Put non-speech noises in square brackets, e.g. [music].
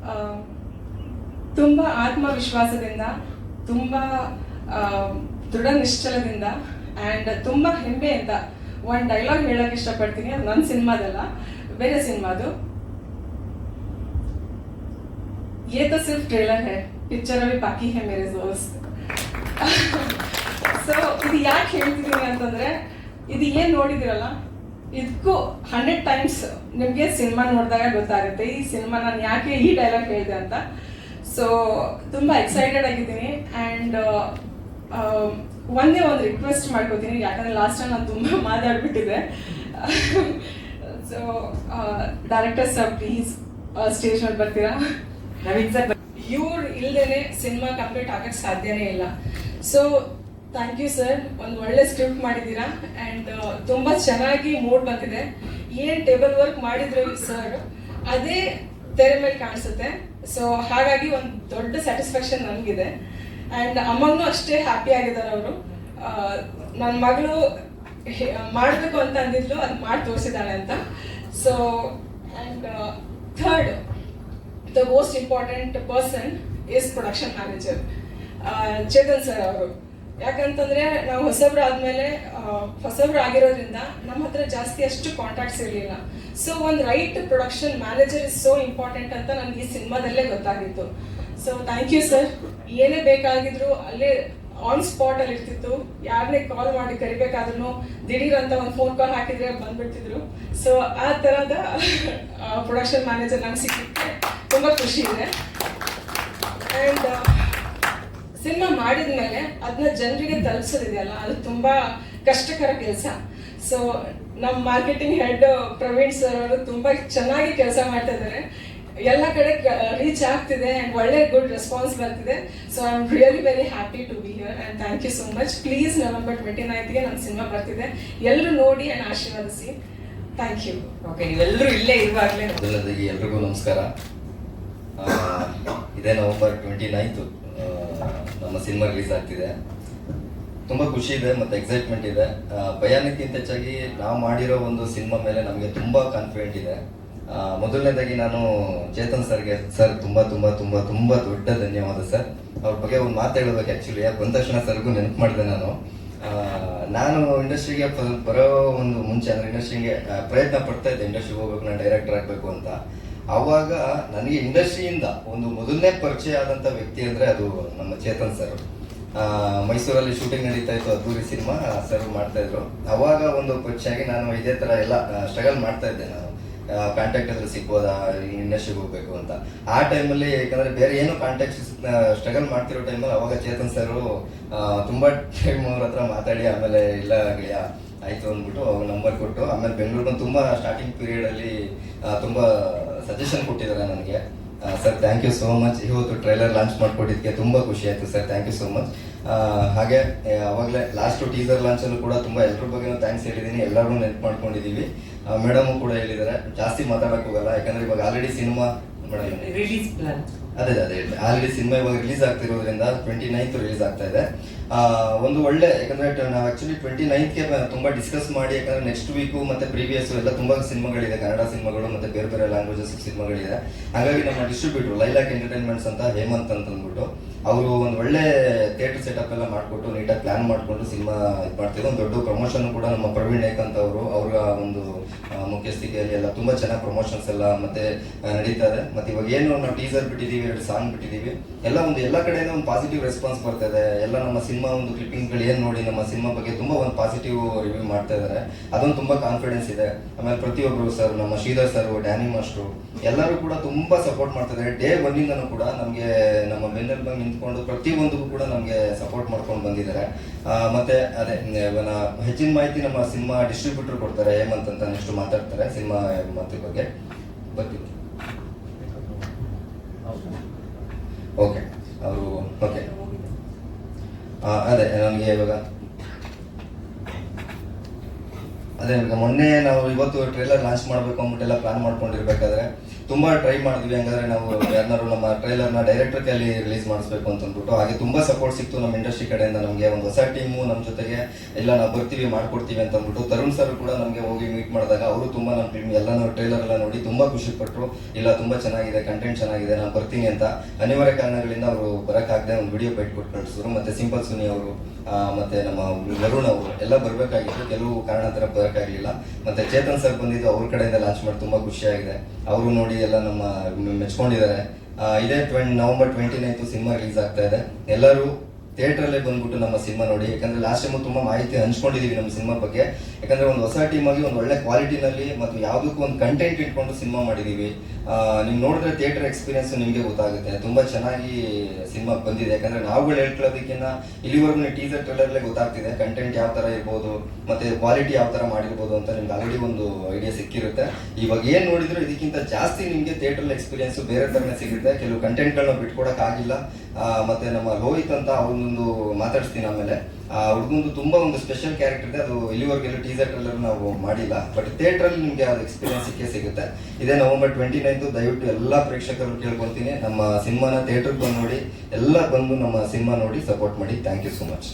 ಆ, ತುಂಬ ಆತ್ಮವಿಶ್ವಾಸದಿಂದ ತುಂಬ ಆ, ದೃಢ ನಿಶ್ಚಲದಿಂದ ಆ್ಯಂಡ್ ತುಂಬ ಹೆಮ್ಮೆಯಿಂದ ಒಂದು ಡೈಲಾಗ್ ಹೇಳಕ್ಕೆ ಇಷ್ಟಪಡ್ತೀನಿ ಅದು ನನ್ನ ಸಿನಿಮಾದಲ್ಲ ಬೇರೆ ಸಿನಿಮಾದು ये तो सिर्फ ट्रेलर है पिक्चर अभी बाकी है मेरे दोस्त ಸೊ [laughs] ಇದು ಯಾಕೆ ಹೇಳ್ತಿದ್ದೀನಿ ಅಂತಂದ್ರೆ ಇದು ಏನ್ ನೋಡಿದಿರಲ್ಲ ಇದಕ್ಕೂ ಹಂಡ್ರೆಡ್ ಟೈಮ್ಸ್ ನಿಮಗೆ ಸಿನಿಮಾ ನೋಡಿದಾಗ ಗೊತ್ತಾಗುತ್ತೆ. ಈ ಸಿನಿಮಾ ನಾನು ಯಾಕೆ ಈ ಡೈಲಾಗ್ ಹೇಳಿದೆ ಅಂತ. ಸೊ ತುಂಬಾ ಎಕ್ಸೈಟೆಡ್ ಆಗಿದ್ದೀನಿ. ಆ್ಯಂಡ್ ಒಂದೇ ಒಂದು ರಿಕ್ವೆಸ್ಟ್ ಮಾಡ್ಕೋತೀನಿ. ಯಾಕಂದ್ರೆ ಲಾಸ್ಟ್ ಟೈಮ್ ನಾನು ತುಂಬಾ ಮಾತಾಡ್ಬಿಟ್ಟಿದೆ so director sir please stage ಮೇಲೆ ಬರ್ತೀರಾ? ನವೀನ್ ಸರ್ ಇವ್ರು ಇಲ್ದೇನೆ ಸಿನಿಮಾ ಕಂಪ್ಲೀಟ್ ಆಗಕ್ಕೆ ಸಾಧ್ಯನೇ ಇಲ್ಲ. ಸೊ ಥ್ಯಾಂಕ್ ಯು ಸರ್ ಒಂದು ಒಳ್ಳೆ ಸ್ಕ್ರಿಪ್ಟ್ ಮಾಡಿದ್ದೀರಾ? ಆ್ಯಂಡ್ ತುಂಬ ಚೆನ್ನಾಗಿ ಮೂಡ್ ಬಂದಿದೆ. ಏನು ಟೇಬಲ್ ವರ್ಕ್ ಮಾಡಿದ್ರು ಸರ್ ಅದೇ ತೆರೆ ಮೇಲೆ ಕಾಣಿಸುತ್ತೆ. ಸೊ ಹಾಗಾಗಿ ಒಂದು ದೊಡ್ಡ ಸ್ಯಾಟಿಸ್ಫ್ಯಾಕ್ಷನ್ ನನಗಿದೆ ಆ್ಯಂಡ್ ಅಮ್ಮನೂ ಅಷ್ಟೇ ಹ್ಯಾಪಿ ಆಗಿದ್ದಾರೆ ಅವರು. ನನ್ನ ಮಗಳು ಮಾಡಬೇಕು ಅಂತ ಅಂದಿದ್ಲು, ಅದು ಮಾಡಿ ತೋರಿಸಿದ್ದಾಳೆ ಅಂತ. So and third the most important person is production manager Chetan sir ಅವರು. ಯಾಕಂತಂದ್ರೆ ನಾವು ಹೊಸಬ್ರು ಆದ್ಮೇಲೆ ಹೊಸಬ್ರು ಆಗಿರೋದ್ರಿಂದ ನಮ್ಮ ಹತ್ರ ಜಾಸ್ತಿ ಅಷ್ಟು ಕಾಂಟ್ಯಾಕ್ಟ್ಸ್ ಇರಲಿಲ್ಲ. ಸೊ ಒಂದು right production manager is so important ಅಂತ ನನಗೆ ಈ ಸಿನಿಮಾದಲ್ಲೇ ಗೊತ್ತಾಗಿತ್ತು. ಸೊ ಥ್ಯಾಂಕ್ ಯು ಸರ್ ಏನೇ ಬೇಕಾಗಿದ್ರು ಅಲ್ಲೇ ಆನ್ ಸ್ಪಾಟ್ ಅಲ್ಲಿ ಇರ್ತಿತ್ತು. ಯಾರನ್ನೇ ಕಾಲ್ ಮಾಡಿ ಕರಿಬೇಕಾದ್ರೂ ದಿಢೀರ್ ಅಂತ ಒಂದು ಫೋನ್ ಕಾಲ್ ಹಾಕಿದ್ರೆ ಬಂದ್ಬಿಡ್ತಿದ್ರು. ಸೊ ಆ ತರದ ಪ್ರೊಡಕ್ಷನ್ ಮ್ಯಾನೇಜರ್ ನಂಗೆ ಸಿಕ್ಕಿದ್ರೆ ತುಂಬಾ ಖುಷಿ ಇದೆ. ಅಂಡ್ ಸಿನಿಮಾ ಮಾಡಿದ್ಮೇಲೆ ಅದನ್ನ ಜನರಿಗೆ ತಲುಪಿಸೋದಿದೆಯಲ್ಲ ಅದು ತುಂಬಾ ಕಷ್ಟಕರ ಕೆಲಸ. ಸೊ ನಮ್ಮ ಮಾರ್ಕೆಟಿಂಗ್ ಹೆಡ್ ಪ್ರವೀಣ್ ಸರ್ ಅವರು ತುಂಬಾ ಚೆನ್ನಾಗಿ ಕೆಲಸ ಮಾಡ್ತಾ ಇದ್ದಾರೆ. ಎಲ್ಲ ಕಡೆ ರೀಚ್ ಆಗ್ತಿದೆ ಅಂಡ್ ಒಳ್ಳೆ ಗುಡ್ ರೆಸ್ಪಾನ್ಸ್ ಬರ್ತಿದೆ. So I am really very happy to be here and thank you so much please November twenty ನೈನ್ತ್ಗೆ ನಮ್ಮ ಸಿನಿಮಾ ಬರ್ತಿದೆ. ಎಲ್ಲರೂ ನೋಡಿ ಅಂಡ್ ಆಶೀರ್ವದಿಸಿ. ಥ್ಯಾಂಕ್ ಯು ಓಕೆ ನೀವೆಲ್ಲರೂ ಇಲ್ಲೇ ಇರುವಾಗಲೇ. ಎಲ್ಲರಿಗೂ ಎಲ್ರಿಗೂ ನಮಸ್ಕಾರ. ಆ, ಇದೇ ನವೆಂಬರ್ ಟ್ವೆಂಟಿ ನೈನ್ತು ನಮ್ಮ ಸಿನಿಮಾ ರಿಲೀಸ್ ಆಗ್ತಿದೆ. ತುಂಬ ಖುಷಿ ಇದೆ ಮತ್ತು ಎಕ್ಸೈಟ್ಮೆಂಟ್ ಇದೆ. ಭಯಾನಕ್ಕಿಂತ ಹೆಚ್ಚಾಗಿ ನಾವು ಮಾಡಿರೋ ಒಂದು ಸಿನಿಮಾ ಮೇಲೆ ನಮಗೆ ತುಂಬ ಕಾನ್ಫಿಡೆಂಟ್ ಇದೆ. ಮೊದಲನೇದಾಗಿ ನಾನು ಚೇತನ್ ಸರ್ಗೆ, ಸರ್ ತುಂಬ ತುಂಬ ತುಂಬ ತುಂಬ ದೊಡ್ಡ ಧನ್ಯವಾದ, ಸರ್. ಅವ್ರ ಬಗ್ಗೆ ಒಂದು ಮಾತು ಹೇಳಬೇಕು ಆ್ಯಕ್ಚುಲಿ ಬಂದ ತಕ್ಷಣ ಸರ್ಗೂ ನೆನಪು ಮಾಡಿದೆ ನಾನು. ನಾನು ಇಂಡಸ್ಟ್ರಿಗೆ ಬರೋ ಒಂದು ಮುಂಚೆ, ಅಂದ್ರೆ ಇಂಡಸ್ಟ್ರಿಗೆ ಪ್ರಯತ್ನ ಪಡ್ತಾ ಇದ್ದೆ. ಇಂಡಸ್ಟ್ರಿಗೆ ಹೋಗ್ಬೇಕು, ನಾನು ಡೈರೆಕ್ಟರ್ ಆಗಬೇಕು ಅಂತ. ಆವಾಗ ನನಗೆ ಇಂಡಸ್ಟ್ರಿಯಿಂದ ಒಂದು ಮೊದಲನೇ ಪರಿಚಯ ಆದಂತ ವ್ಯಕ್ತಿ ಅಂದರೆ ಅದು ನಮ್ಮ ಚೇತನ್ ಸರ್ ಮೈಸೂರಲ್ಲಿ ಶೂಟಿಂಗ್ ನಡೀತಾ ಇತ್ತು ಅದ್ದೂರಿ ಸಿನಿಮಾ ಮಾಡ್ತಾ ಇದ್ರು. ಅವಾಗ ಒಂದು ಪರಿಚಯ ಆಗಿ ನಾನು ಇದೇ ತರ ಎಲ್ಲ ಸ್ಟ್ರಗಲ್ ಮಾಡ್ತಾ ಇದ್ದೆ ನಾನು. ಕಾಂಟ್ಯಾಕ್ಟ್ ಅದ್ರ ಸಿಗ್ಬೋದಾ ಇಂಡಸ್ಟ್ರಿಗೆ ಹೋಗ್ಬೇಕು ಅಂತ. ಆ ಟೈಮಲ್ಲಿ ಯಾಕಂದ್ರೆ ಬೇರೆ ಏನೋ ಕಾಂಟ್ಯಾಕ್ಟ್ ಸ್ಟ್ರಗಲ್ ಮಾಡ್ತಿರೋ ಟೈಮಲ್ಲಿ ಅವಾಗ ಚೇತನ್ ಸರ್ ತುಂಬ ಟೈಮ್ ಅವ್ರ ಹತ್ರ ಮಾತಾಡಿ ಆಮೇಲೆ ಇಲ್ಲ ಗೆಳೆಯ ಆಯಿತು ಅಂದ್ಬಿಟ್ಟು ಅವ್ರ ನಂಬರ್ ಕೊಟ್ಟು ಆಮೇಲೆ ಬೆಂಗಳೂರಿನ ತುಂಬ ಸ್ಟಾರ್ಟಿಂಗ್ ಪೀರಿಯಡ್ ಅಲ್ಲಿ ಆ, ತುಂಬಾ ಸಜೆಷನ್ ಕೊಟ್ಟಿದ್ದಾರೆ ನನಗೆ. Sir thank you so much ಇವತ್ತು ಟ್ರೈಲರ್ ಲಾಂಚ್ ಮಾಡಿಕೊಟ್ಟಿದ್ದಕ್ಕೆ ತುಂಬ ಖುಷಿ ಆಯಿತು sir thank you so much ಹಾಗೆ ಅವಾಗಲೇ ಲಾಸ್ಟು ಟೀಸರ್ ಲಾಂಚಲ್ಲೂ ಕೂಡ ತುಂಬ ಎಲ್ಲರ ಬಗ್ಗೆ ಥ್ಯಾಂಕ್ಸ್ ಹೇಳಿದ್ದೀನಿ. ಎಲ್ಲರೂ ನೆನ್ಪು ಮಾಡ್ಕೊಂಡಿದ್ದೀವಿ. ಮೇಡಮು ಕೂಡ ಹೇಳಿದ್ದಾರೆ. ಜಾಸ್ತಿ ಮಾತಾಡೋಕ್ಕೋಗಲ್ಲ ಯಾಕಂದರೆ ಇವಾಗ ಆಲ್ರೆಡಿ ಸಿನಿಮಾ ರಿಲೀಸ್ ಪ್ಲಾನ್ ಅದೇ ಅದೇ ಆಲ್ರೆಡಿ ಸಿನಿಮಾ ಇವಾಗ ರಿಲೀಸ್ ಆಗ್ತಿರೋದ್ರಿಂದ ಟ್ವೆಂಟಿ ನೈನ್ತ್ ರಿಲೀಸ್ ಆಗ್ತಾ ಇದೆ. ಆ, ಒಂದು ಒಳ್ಳೆ ಯಾಕಂದ್ರೆ ನಾವು ಆಕ್ಚುಲಿ ಟ್ವೆಂಟಿ ನೈನ್ತ್ಗೆ ತುಂಬಾ ಡಿಸ್ಕಸ್ ಮಾಡಿ ಯಾಕಂದ್ರೆ ನೆಕ್ಸ್ಟ್ ವೀಕು ಮತ್ತೆ ಪ್ರೀವಿಯಸ್ ಎಲ್ಲ ತುಂಬಾ ಸಿನಿಮಾಗಳಿದೆ. ಕನ್ನಡ ಸಿನಿಮಾಗಳು ಮತ್ತೆ ಬೇರೆ ಬೇರೆ ಲ್ಯಾಂಗ್ವೇಜಸ್ ಸಿನಿಮಾಗಳಿದೆ. ಹಾಗಾಗಿ ನಮ್ಮ ಡಿಸ್ಟ್ರಿಬ್ಯೂಟರ್ ಲೈಲಾಕ್ ಎಂಟರ್ಟೈನ್ಮೆಂಟ್ಸ್ ಅಂತ ಹೇಮಂತ್ ಅಂತ ಅಂದ್ಬಿಟ್ಟು ಅವರು ಒಂದು ಒಳ್ಳೆ ಥಿಯೇಟರ್ ಸೆಟಪ್ ಎಲ್ಲ ಮಾಡಿಕೊಟ್ಟು ನೀಟಾಗಿ ಪ್ಲಾನ್ ಮಾಡಿಕೊಂಡು ಸಿನಿಮಾ ಇದು ಮಾಡ್ತಿದ್ರು. ಒಂದು ದೊಡ್ಡ ಪ್ರಮೋಷನ್ ಕೂಡ ನಮ್ಮ ಪ್ರವೀಣ್ ಅಂತ ಅವರು. ಅವರ ಒಂದು ಮುಖ್ಯಸ್ಥಿಕೆಯಲ್ಲಿ ಎಲ್ಲ ತುಂಬಾ ಚೆನ್ನಾಗಿ ಪ್ರಮೋಷನ್ಸ್ ಎಲ್ಲ ಮತ್ತೆ ನಡೀತಾರೆ. ಮತ್ತೆ ಇವಾಗ ಏನು ನಾವು ಟೀಸರ್ ಬಿಟ್ಟಿದೀವಿ, ಎರಡು ಸಾಂಗ್ ಬಿಟ್ಟಿದೀವಿ. ಎಲ್ಲ ಒಂದು, ಎಲ್ಲ ಕಡೆಯಿಂದ ಒಂದು ಪಾಸಿಟಿವ್ ರೆಸ್ಪಾನ್ಸ್ ಬರ್ತಾ ಇದೆ. ಎಲ್ಲ ನಮ್ಮ ಸಿನಿಮಾ ಒಂದು ಕ್ಲಿಪ್ಪಿಂಗ್ಗಳು ಏನು ನೋಡಿ ನಮ್ಮ ಸಿನಿಮಾ ಬಗ್ಗೆ ತುಂಬಾ ಒಂದು ಪಾಸಿಟಿವ್ ರಿವ್ಯೂ ಮಾಡ್ತಾ ಇದ್ದಾರೆ ಅದೊಂದು ತುಂಬಾ ಕಾನ್ಫಿಡೆನ್ಸ್ ಇದೆ. ಆಮೇಲೆ ಪ್ರತಿಯೊಬ್ಬರು ಸರ್ ನಮ್ಮ ಶ್ರೀಧರ್ ಸರ್ ಡ್ಯಾನಿ ಮಾಸ್ಟ್ರು ಎಲ್ಲರೂ ಕೂಡ ತುಂಬಾ ಸಪೋರ್ಟ್ ಮಾಡ್ತಾ ಇದ್ದಾರೆ ಡೇ ಒನ್ನಿಂದನೂ ಕೂಡ ನಮಗೆ ನಮ್ಮ ಬೆನ್ನೆಲ್ ಬಂದು ನಿಂತ್ಕೊಂಡು ಪ್ರತಿಯೊಂದಕ್ಕೂ ಕೂಡ ನಮಗೆ ಸಪೋರ್ಟ್ ಮಾಡ್ಕೊಂಡು ಬಂದಿದ್ದಾರೆ. ಮತ್ತೆ ಅದೇ ಹೆಚ್ಚಿನ ಮಾಹಿತಿ ನಮ್ಮ ಸಿನಿಮಾ ಡಿಸ್ಟ್ರಿಬ್ಯೂಟರ್ ಕೊಡ್ತಾರೆ, ಹೇಮಂತ್ ಅಂತ ನೆಕ್ಸ್ಟ್ ಮಾತಾಡ್ತಾರೆ, ಸಿನಿಮಾ ಮಾತು ಬಗ್ಗೆ. ಬರ್ತೀವಿ ಓಕೆ ಅವರು ಓಕೆ ಅದೇ, ನಮಗೆ ಇವಾಗ ಅದೇ, ಈಗ ಮೊನ್ನೆ ನಾವು ಇವತ್ತು ಟ್ರೈಲರ್ ಲಾಂಚ್ ಮಾಡಬೇಕು ಅಂದ್ಬಿಟ್ಟೆಲ್ಲ ಪ್ಲಾನ್ ಮಾಡ್ಕೊಂಡಿರ್ಬೇಕಾದ್ರೆ ತುಂಬಾ ಟ್ರೈ ಮಾಡಿದ್ವಿ. ಹಂಗಾದ್ರೆ ನಾವು ಯಾರನ್ನಾರು ನಮ್ಮ ಟ್ರೈಲರ್ನ ಡೈರೆಕ್ಟರ್ ಕೈಲಿ ರಿಲೀಸ್ ಮಾಡಿಸ್ಬೇಕು ಅಂತ ಅಂದ್ಬಿಟ್ಟು. ಹಾಗೆ ತುಂಬಾ ಸಪೋರ್ಟ್ ಸಿಕ್ತು ನಮ್ಮ ಇಂಡಸ್ಟ್ರಿ ಕಡೆಯಿಂದ. ನಮಗೆ ಒಂದು ಹೊಸ ಟೀಮು ನಮ್ಮ ಜೊತೆಗೆ ಎಲ್ಲ ನಾವು ಬರ್ತೀವಿ, ಮಾಡ್ಕೊಡ್ತೀವಿ ಅಂತ ಅಂದ್ಬಿಟ್ಟು ತರುಣ್ ಸರ್ ಕೂಡ ನಮಗೆ ಹೋಗಿ ಮೀಟ್ ಮಾಡಿದಾಗ ಅವರು ತುಂಬಾ ನಮ್ಮ ಫಿಲ್ಮ್ ಎಲ್ಲ ಟ್ರೈಲರ್ ಎಲ್ಲ ನೋಡಿ ತುಂಬಾ ಖುಷಿ ಪಟ್ಟರು ಇಲ್ಲ, ತುಂಬಾ ಚೆನ್ನಾಗಿದೆ ಕಂಟೆಂಟ್ ಚೆನ್ನಾಗಿದೆ, ನಾನು ಬರ್ತೀನಿ ಅಂತ ಅನಿವಾರ್ಯ ಕಾರಣಗಳಿಂದ ಅವರು ಬರೋಕ್ಕಾಗದೆ ಒಂದು ವಿಡಿಯೋ ಬೈಟ್ ಕೊಟ್ಟು ಕಳಿಸಿದ್ರು. ಮತ್ತೆ ಸಿಂಪಲ್ ಸುನಿ ಅವರು ಮತ್ತು ನಮ್ಮ ವರುಣ್ ಅವರು ಎಲ್ಲ ಬರಬೇಕಾಗಿತ್ತು. ಕೆಲವು ಕಾರಣಾಂತರ ಬರಕ್ಕಾಗ್ಲಿಲ್ಲ ಮತ್ತೆ ಚೇತನ್ ಸರ್ ಬಂದಿದ್ದು ಅವ್ರ ಕಡೆಯಿಂದ ಲಾಂಚ್ ಮಾಡಿ ತುಂಬಾ ಖುಷಿಯಾಗಿದೆ. ಅವರು ನೋಡಿ ಎಲ್ಲ ನಮ್ಮ ಮೆಚ್ಕೊಂಡಿದ್ದಾರೆ. ಇದೇ twenty November twenty ninth cinema release ಆಗ್ತಾ ಇದೆ. ಎಲ್ಲರೂ ಥಿಯೇಟರ್ ಅಲ್ಲೇ ಬಂದ್ಬಿಟ್ಟು ನಮ್ಮ ಸಿನಿಮಾ ನೋಡಿ ಯಾಕಂದ್ರೆ ಲಾಸ್ಟ್ ಟೈಮು ತುಂಬಾ ಮಾಹಿತಿ ಹಂಚ್ಕೊಂಡಿದ್ದೀವಿ ನಮ್ಮ ಸಿನಿಮಾ ಬಗ್ಗೆ. ಯಾಕಂದ್ರೆ ಒಂದು ಹೊಸ ಟೀಮ್ ಆಗಿ ಒಂದು ಒಳ್ಳೆ ಕ್ವಾಲಿಟಿನಲ್ಲಿ ಮತ್ತು ಯಾವುದಕ್ಕೂ ಒಂದು ಕಂಟೆಂಟ್ ಇಟ್ಕೊಂಡು ಸಿನಿಮಾ ಮಾಡಿದೀವಿ. ಆ, ನೀವು ನೋಡಿದ್ರೆ ಥಿಯೇಟರ್ ಎಕ್ಸ್ಪೀರಿಯನ್ಸ್ ನಿಮಗೆ ಗೊತ್ತಾಗುತ್ತೆ. ತುಂಬಾ ಚೆನ್ನಾಗಿ ಸಿನಿಮಾ ಬಂದಿದೆ. ಯಾಕಂದ್ರೆ ನಾವುಗಳು ಹೇಳ್ಕೊಳ್ಳೋದಕ್ಕಿಂತ ಇಲ್ಲಿವರೆಗೂ ಟೀಸರ್ ಟ್ರೇಲರ್ಲೇ ಗೊತ್ತಾಗ್ತಿದೆ. ಕಂಟೆಂಟ್ ಯಾವ ತರ ಇರ್ಬೋದು ಮತ್ತೆ ಕ್ವಾಲಿಟಿ ಯಾವ ತರ ಮಾಡಿರ್ಬೋದು ಅಂತ ನಿಮ್ಗೆ ಆಲ್ರೆಡಿ ಒಂದು ಐಡಿಯಾ ಸಿಕ್ಕಿರುತ್ತೆ. ಇವಾಗ ಏನು ನೋಡಿದ್ರು ಇದಕ್ಕಿಂತ ಜಾಸ್ತಿ ನಿಮಗೆ ಥಿಯೇಟರ್ ಎಕ್ಸ್ಪೀರಿಯನ್ಸ್ ಬೇರೆ ತರನೇ ಸಿಗುತ್ತೆ. ಕೆಲವು ಕಂಟೆಂಟ್ಗಳನ್ನ ಬಿಟ್ಕೊಡೋಕ್ಕಾಗಿಲ್ಲ. ಮತ್ತೆ ನಮ್ಮ ಲೋಹಿತ್ ಅಂತ ಅವನೊಂದು ಮಾತಾಡ್ತೀನಿ ಆಮೇಲೆ. ಆ ಹುಡುಗಂದು ತುಂಬಾ ಒಂದು ಸ್ಪೆಷಲ್ ಕ್ಯಾರೆಕ್ಟರ್ ಇದೆ. ಅದು ಇಲ್ಲಿವರೆಗೆಲ್ಲ ಟೀಸರ್ ಟ್ರೈಲರ್ ನಾವು ಮಾಡಿಲ್ಲ. ಬಟ್ ಥಿಯೇಟರ್ ಅಲ್ಲಿ ನಿಮ್ಗೆ ಅದು ಎಕ್ಸ್ಪೀರಿಯನ್ಸ್ ಸಿಕ್ಕೇ ಸಿಗುತ್ತೆ. ಇದೇ ನವೆಂಬರ್ ಟ್ವೆಂಟಿ ನೈನ್ತ್ ದಯವಿಟ್ಟು ಎಲ್ಲ ಪ್ರೇಕ್ಷಕರು ಕೇಳ್ಕೊಳ್ತೀನಿ. ನಮ್ಮ ಸಿನಿಮಾನ ಥಿಯೇಟರ್ ಬಂದು ನೋಡಿ. ಎಲ್ಲ ಬಂದು ನಮ್ಮ ಸಿನಿಮಾ ನೋಡಿ ಸಪೋರ್ಟ್ ಮಾಡಿ. Thank you so much